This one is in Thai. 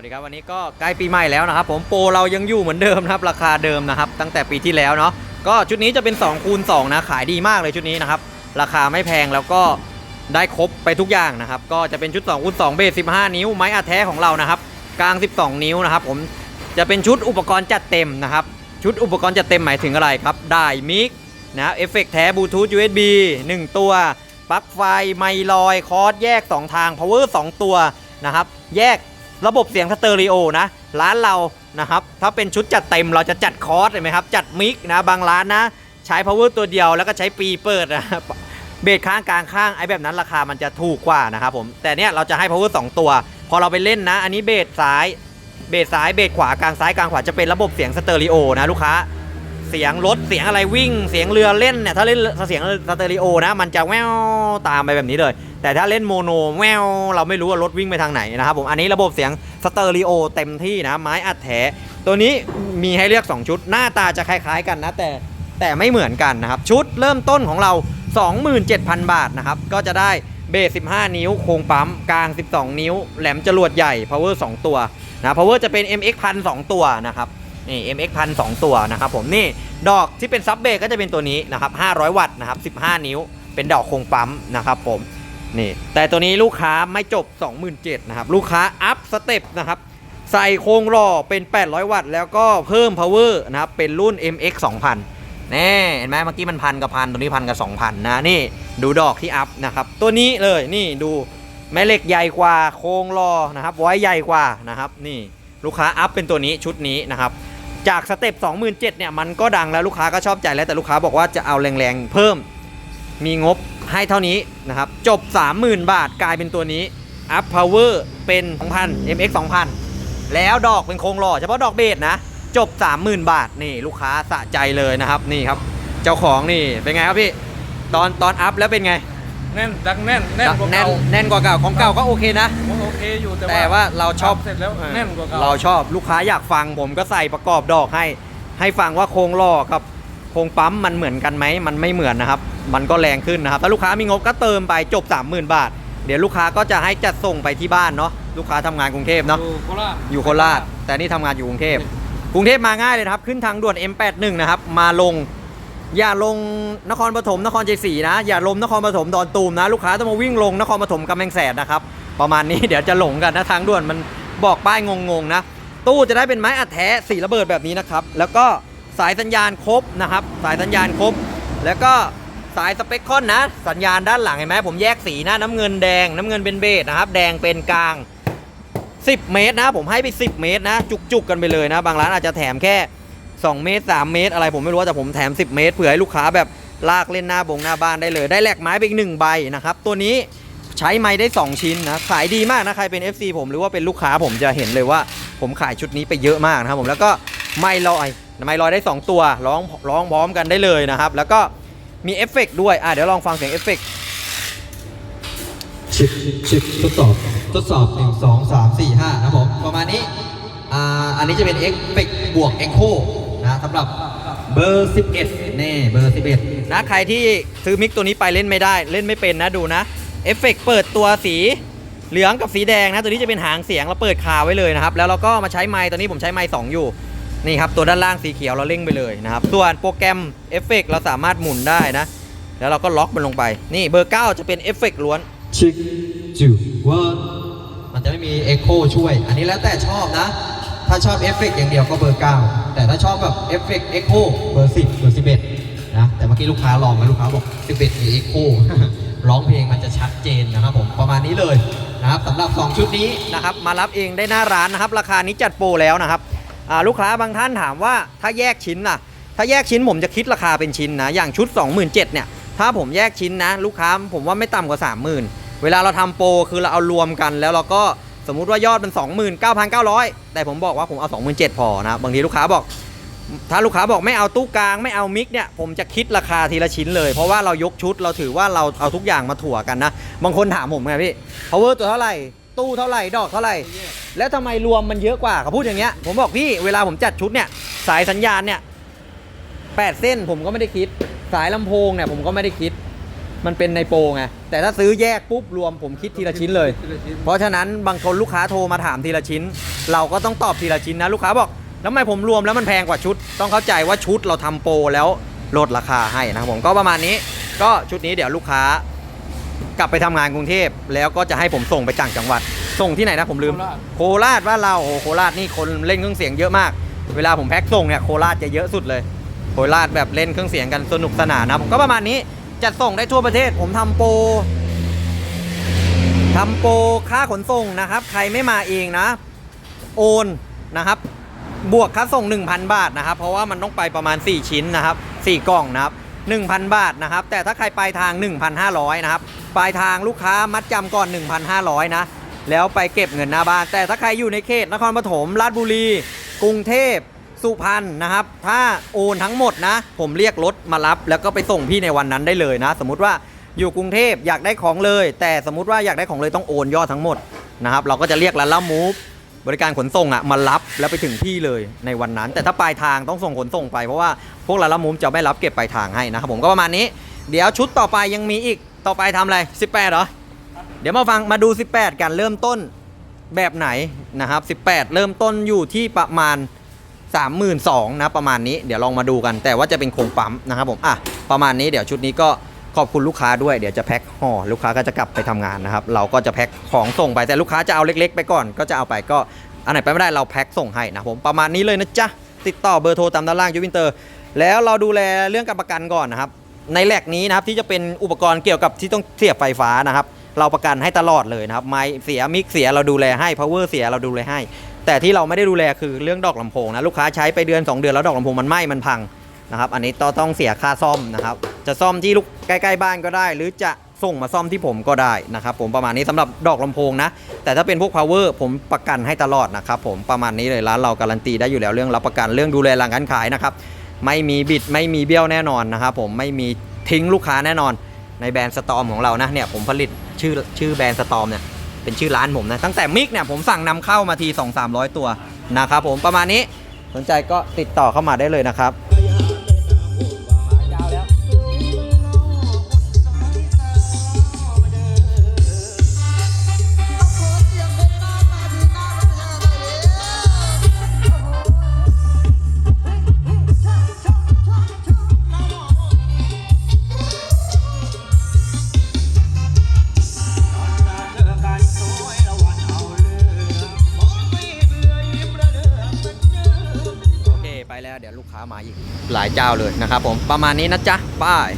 วัสดีครับวันนี้ก็ใกล้ปีใหม่แล้วนะครับผมโปรเรายังอยู่เหมือนเดิมนะครับราคาเดิมนะครับ ตั้งแต่ปีที่แล้วเนาะก็ชุดนี้จะเป็น2คูณ2นะขายดีมากเลยชุดนี้นะครับราคาไม่แพงแล้วก็ได้ครบไปทุกอย่างนะครับก็จะเป็นชุด2คูณ2เบส15 นิ้วไม้อัดแท้ของเรานะครับกลาง 12 นิ้วนะครับผมจะเป็นชุดอุปกรณ์จัดเต็มนะครับชุดอุปกรณ์จัดเต็มหมายถึงอะไรครับได้มิกนะเอฟเฟกแท้บลูทูธ USB 1 ตัวปลั๊กไฟไมลอยคอร์สแยก 2 ทาง power 2ตัวนะครับแยก ระบบเสียงสเตอริโอนะ ร้านเรานะครับ ถ้าเป็นชุดจัดเต็มเราจะจัดคอร์สเห็นไหมครับ จัดมิกนะ บางร้านนะ ใช้ power ตัวเดียวแล้วก็ใช้ปีเปิดนะครับเบสข้างกลางข้างไอ้แบบนั้นราคามันจะถูกกว่านะครับผมแต่เนี้ยเราจะให้ power 2 ตัว พอเราไปเล่นนะ อันนี้เบสซ้ายเบสซ้ายเบสขวากลางซ้ายกลางขวาจะเป็นระบบเสียงสเตอริโอนะลูกค้าเสียงรถเสียงอะไรวิ่ง เสียงเรือเล่นเนี่ยถ้าเล่นเสียงสเตอริโอนะ มันจะแววตามไปแบบนี้เลย แต่ถ้าเล่นโมโนแววเราไม่รู้ว่ารถวิ่งไปทางไหนนะครับผมอันนี้ระบบเสียงสเตอริโอเต็มที่นะไม้อัดแท้ตัวนี้มีให้เลือก 2 ชุด หน้าตาจะคล้ายๆกันนะ แต่แต่ไม่เหมือนกันนะครับ ชุดเริ่มต้นของเรา 27,000 บาทนะครับ ก็จะได้เบส 15 นิ้ว โครงปั๊ม กลาง 12 นิ้ว แหลมจรวดใหญ่ power 2 ตัวนะ power จะเป็น MX 1 0 0 2ตัวนะครับนี่ MX 1 0 0 2ตัวนะครับผมนี่ดอกที่เป็นซับเบสก็จะเป็นตัวนี้นะครับ500 วัตต์นะครับ 15 นิ้ว เป็นดอกโครงปั๊มนะครับผม นี่แต่ตัวนี้ลูกค้าไม่จบ 27,000นะครับ ลูกค้าอัพสเต็ปนะครับ ใส่โครงหล่อเป็น 800 วัตต์ แล้วก็เพิ่ม power นะครับ เป็นรุ่น MX 2000นี่เห็นไหมเมื่อกี้มันพันกับพันตัวนี้พันกับ 2,000 นะ นี่ดูดอกที่อัพนะครับ ตัวนี้เลยนี่ดูแม่เหล็กใหญ่กว่าโครงรอนะครับ ไว้ใหญ่กว่านะครับ นี่ลูกค้าอัพเป็นตัวนี้ชุดนี้นะครับจากสเต็ป27,000เนี่ยมันก็ดังแล้วลูกค้าก็ชอบใจแล้วแต่ลูกค้าบอกว่าจะเอาแรงๆเพิ่ม มีงบให้เท่านี้นะครับ จบ 30,000 บาทกลายเป็นตัวนี้ Up Power เป็น 2,000 MX 2,000 แล้วดอกเป็นโครงหล่อเฉพาะดอกเบสนะ จบ 30,000 บาท นี่ลูกค้าสะใจเลยนะครับนี่ครับ เจ้าของนี่เป็นไงครับพี่ ตอนตอนอัพแล้วเป็นไง แน่นดังแน่นแน่นกว่าแน่นเก่าแน่นกว่าเก่าของเก่าก็โอเคนะโอเคอยู่แต่แต่ว่าเราชอบทำเสร็จแล้วแน่นกว่าเก่าเราชอบลูกค้าอยากฟังผมก็ใส่ประกอบดอกให้ ให้ฟังว่าโครงหล่อกับโครงปั๊มมันเหมือนกันไหมมันไม่เหมือนนะครับ มันก็แรงขึ้นนะครับ ถ้าลูกค้ามีงบก็เติมไปจบ 30,000 บาท เดี๋ยวลูกค้าก็จะให้จัดส่งไปที่บ้านเนาะลูกค้าทำงานกรุงเทพเนาะอยู่โคราชอยู่โคราชแต่นี่ทำงานอยู่กรุงเทพกรุงเทพมาง่ายเลยนะครับขึ้นทางด่วน M81 นะครับมาลงอย่าลงนครปฐมนครชัยศรีนะ อย่าลงนครปฐมดอนตูมนะ ลูกค้าต้องมาวิ่งลงนครปฐมกำแพงแสนนะครับประมาณนี้เดี๋ยวจะหลงกันนะทางด่วนมันบอกป้ายงงๆนะ ตู้จะได้เป็นไม้อัดแท้สีระเบิดแบบนี้นะครับ แล้วก็สายสัญญาณครบนะครับ สายสัญญาณครบ แล้วก็ สายสเปคคอนนะ สัญญาณด้านหลังเห็นไหมผมแยกสีนะน้ำเงินแดง น้ำเงินเป็นเบสนะครับ แดงเป็นกลาง 10 เมตรนะ ผมให้ไป 10 เมตรนะ จุกๆกันไปเลยนะ บางร้านอาจจะแถมแค่ 2 เมตร 3 เมตร อะไรผมไม่รู้แต่ผมแถม 10 เมตรเผื่อให้ลูกค้าแบบลากเล่นหน้าบงหน้าบ้านได้เลย ได้แหลกไม้ไปอีกหนึ่งใบนะครับ ตัวนี้ใช้ไม้ได้ 2 ชิ้นนะ ขายดีมากนะ ใครเป็น FC ผมหรือว่าเป็นลูกค้าผมจะเห็นเลยว่า ผมขายชุดนี้ไปเยอะมากนะครับผม แล้วก็ไม้ลอย ไม้ลอยได้ 2 ตัวร้องร้องพร้อมกันได้เลยนะครับ แล้วก็ มีเอฟเฟกต์ด้วย อะเดี๋ยวลองฟังเสียงเอฟเฟกต์ชิปชิปทดสอบทดสอบ 1 2 3 4 5นะครับผมประมาณนี้อ่าอันนี้จะเป็น X เฟกบวก Echo นะสำหรับเบอร์ 11 นี่เบอร์ 11 นะใครที่ซื้อมิกตัวนี้ไปเล่นไม่ได้เล่นไม่เป็นนะดูนะเอฟเฟกต์เปิดตัวสีเหลืองกับสีแดงนะตัวนี้จะเป็นหางเสียงเราเปิดคาไว้เลยนะครับ แล้วเราก็มาใช้ไม้ตัวนี้ผมใช้ไม้2อยู่ นี่ครับตัวด้านล่างสีเขียวเราเร่งไปเลยนะครับ ส่วนโปรแกรมเอฟเฟกต์เราสามารถหมุนได้นะ แล้วเราก็ล็อกมันลงไป นี่เบอร์ 9 จะเป็นเอฟเฟกต์ล้วนชิคจูวันมันจะไม่มี Echo ช่วย อันนี้แล้วแต่ชอบนะ ถ้าชอบเอฟเฟกอย่างเดียวก็เบอร์ 9 แต่ถ้าชอบแบบเอฟเฟก Echo เบอร์ 10 เบอร์ 11 นะ แต่เมื่อกี้ลูกค้าลองมาลูกค้าบอก 11มี Echo ร้องเพลงมันจะชัดเจนนะครับผมประมาณนี้เลยนะครับสำหรับ 2 ชุดนี้นะครับมารับเองได้หน้าร้านนะครับ ราคานี้จัดโปรแล้วนะครับอ่า ลูกค้าบางท่านถามว่าถ้าแยกชิ้นล่ะ ถ้าแยกชิ้นผมจะคิดราคาเป็นชิ้นนะ อย่างชุด 27,000เนี่ย ถ้าผมแยกชิ้นนะ ลูกค้าผมว่าไม่ต่ำกว่า 30,000 เวลาเราทำโปรคือเราเอารวมกันแล้วเราก็สมมุติว่ายอดเป็น 29,900 แต่ผมบอกว่าผมเอา 27,000พอนะ บางทีลูกค้าบอก ถ้าลูกค้าบอกไม่เอาตู้กลางไม่เอามิกเนี่ย ผมจะคิดราคาทีละชิ้นเลย เพราะว่าเรายกชุดเราถือว่าเราเอาทุกอย่างมาถั่วกันนะ บางคนถามผมไงพี่ power ตัวเท่าไหร่ ตู้เท่าไหร่ดอกเท่าไหร่ แล้วทำไมรวมมันเยอะกว่าเขาพูดอย่างเงี้ยผมบอกพี่เวลาผมจัดชุดเนี่ยสายสัญญาณเนี่ยแปดเส้นผมก็ไม่ได้คิด สายลำโพงเนี่ยผมก็ไม่ได้คิด มันเป็นในโปรไงแต่ถ้าซื้อแยกปุ๊บรวมผมคิดทีละชิ้นเลย ทีละชิ้น เพราะฉะนั้นบางคนลูกค้าโทรมาถามทีละชิ้น เราก็ต้องตอบทีละชิ้นนะลูกค้าบอกแล้วทำไมผมรวมแล้วมันแพงกว่าชุด ต้องเข้าใจว่าชุดเราทำโปรแล้วลดราคาให้นะครับผมก็ประมาณนี้ ก็ชุดนี้เดี๋ยวลูกค้า กลับไปทำงานกรุงเทพแล้วก็จะให้ผมส่งไปต่างจังหวัด ส่งที่ไหนนะผมลืม โคราชบ้านเราโอ้โหโคราชนี่คนเล่นเครื่องเสียงเยอะมาก เวลาผมแพ็คส่งเนี่ยโคราชจะเยอะสุดเลยโคราชแบบเล่นเครื่องเสียงกันสนุกสนานนะผมก็ประมาณนี้จัดส่งได้ทั่วประเทศ ผมทำโปรทำโปรค่าขนส่งนะครับ ใครไม่มาเองนะ โอนนะครับ บวกค่าส่ง 1,000 บาทนะครับ เพราะว่ามันต้องไปประมาณ 4 ชิ้นนะครับ 4 กล่องนะครับ 1,000 บาทนะครับ แต่ถ้าใครปลายทาง 1,500 นะครับ ปลายทางลูกค้ามัดจำก่อน 1,500 นะ แล้วไปเก็บเงินหน้าบ้าน แต่ถ้าใครอยู่ในเขตนครปฐมราชบุรี กรุงเทพสุพรรณนะครับ ถ้าโอนทั้งหมดนะ ผมเรียกรถมารับ แล้วก็ไปส่งพี่ในวันนั้นได้เลยนะ สมมติว่าอยู่กรุงเทพอยากได้ของเลย แต่สมมติว่าอยากได้ของเลยต้องโอนยอดทั้งหมดนะครับ เราก็จะเรียกร้านละมูฟ บริการขนส่งอะมารับแล้วไปถึงที่เลยในวันนั้น แต่ถ้าปลายทางต้องส่งขนส่งไปเพราะว่าพวกเราละมุมจะไม่รับเก็บปลายทางให้นะครับผมก็ประมาณนี้ เดี๋ยวชุดต่อไปยังมีอีกต่อไปทำอะไร 18เหรอเดี๋ยวมาฟังมาดู 18 กันเริ่มต้นแบบไหนนะครับ 18 เริ่มต้นอยู่ที่ประมาณ 32,000นะประมาณนี้เดี๋ยวลองมาดูกัน แต่ว่าจะเป็นโครงปั๊มนะครับผมอะประมาณนี้เดี๋ยวชุดนี้ก็ ขอบคุณลูกค้าด้วยเดี๋ยวจะแพ็คห่อลูกค้าก็จะกลับไปทำงานนะครับ เราก็จะแพ็คของส่งไปแต่ลูกค้าจะเอาเล็ก ๆ ไปก่อนก็จะเอาไปก็อันไหนไปไม่ได้เราแพ็คส่งให้นะผมประมาณนี้เลยนะจ๊ะติดต่อเบอร์โทรตามด้านล่างยูวินเตอร์ แล้วเราดูแลเรื่องการประกันก่อนนะครับ ในแหลกนี้นะครับที่จะเป็นอุปกรณ์เกี่ยวกับที่ต้องเสียบไฟฟ้านะครับ เราประกันให้ตลอดเลยนะครับไม้เสียมิกเสียเราดูแลให้ power เสียเราดูแลให้ แต่ที่เราไม่ได้ดูแลคือเรื่องดอกลำโพงนะลูกค้าใช้ไปเดือน 2 เดือนแล้วดอกลำโพงมันไหม้มันพังนะครับอันนี้ต้องเสียค่าซ่อมนะครับ จะซ่อมที่ลูกใกล้ๆบ้านก็ได้ หรือจะส่งมาซ่อมที่ผมก็ได้นะครับผมประมาณนี้สำหรับดอกลำโพงนะ แต่ถ้าเป็นพวก power ผมประกันให้ตลอดนะครับผมประมาณนี้เลยร้านเราการันตีได้อยู่แล้วเรื่องรับประกันเรื่องดูแลหลังการขายนะครับไม่มีบิดไม่มีเบี้ยวแน่นอนนะครับผมไม่มีทิ้งลูกค้าแน่นอน ในแบรนด์สตอมของเรานะเนี่ยผมผลิตชื่อชื่อแบรนด์สตอมเนี่ยเป็นชื่อร้านผมนะตั้งแต่มิกเนี่ยผมสั่งนำเข้ามาที 2 3 0 0 ตัวนะครับผมประมาณนี้สนใจก็ติดต่อเข้ามาได้เลยนะครับ หลายเจ้าเลยนะครับผมประมาณนี้นะจ๊ะบาย